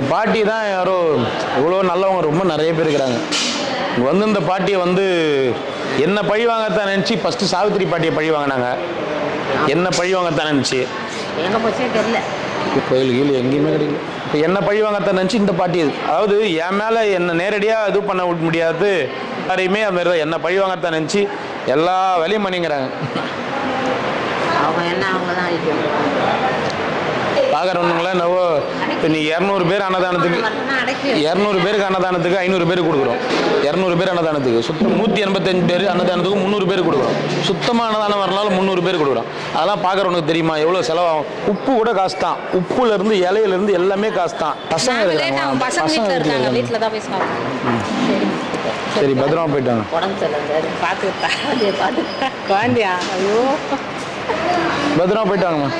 இந்த பாட்டி தான் யாரோ இவ்வளோ நல்லவங்க ரொம்ப நிறைய பேர் இருக்கிறாங்க. இங்க வந்து இந்த பாட்டியை வந்து என்ன பழி வாங்கத்தான் நினச்சி ஃபஸ்ட்டு சாவித்திரி பாட்டியை பழி வாங்கினாங்க. என்ன பழி வாங்கத்தான் நினச்சி. கோயில் கீழ் எங்கேயுமே கிடைக்கல. இப்போ என்ன பழி வாங்கத்தான் நினச்சி இந்த பாட்டி அதாவது என் மேலே என்ன நேரடியாக இது பண்ண முடியாது. யாரையுமே அது மாதிரி தான் என்ன பழி வாங்கத்தான் நினச்சி எல்லா வேலையும் பண்ணிங்கிறாங்க. அவங்க என்ன அவங்க தான் அழிக்கணும் பார்க்குறவனுங்களாம் என்னவோ இப்போ நீ இரநூறு பேர் அன்னதானத்துக்கு இரநூறு பேருக்கு அன்னதானத்துக்கு ஐநூறு பேர் கொடுக்குறோம். இரநூறு பேர் அன்னதானத்துக்கு. சுத்தம் நூற்றி எண்பத்தஞ்சு பேர் அன்னதானத்துக்கு முந்நூறு பேர் கொடுக்குறோம். சுத்தமாக அன்னதானம் வரனாலும் முந்நூறு பேர் கொடுக்குறோம். அதெல்லாம் பார்க்குறவனுக்கு தெரியுமா? எவ்வளோ செலவாகும்? உப்பு கூட காசு தான் உப்புல இருந்து இலையில இருந்து எல்லாமே காசு தான் பசங்க இருக்காங்க. பசங்க இருக்காங்க. சரி பத்திரமா போயிட்டாங்க உடம்பு சரியில்லை. பார்த்து குழந்தைய பார்த்து குழந்தையா? ஐயோ. பத்திரமா போயிட்டாங்கம்மா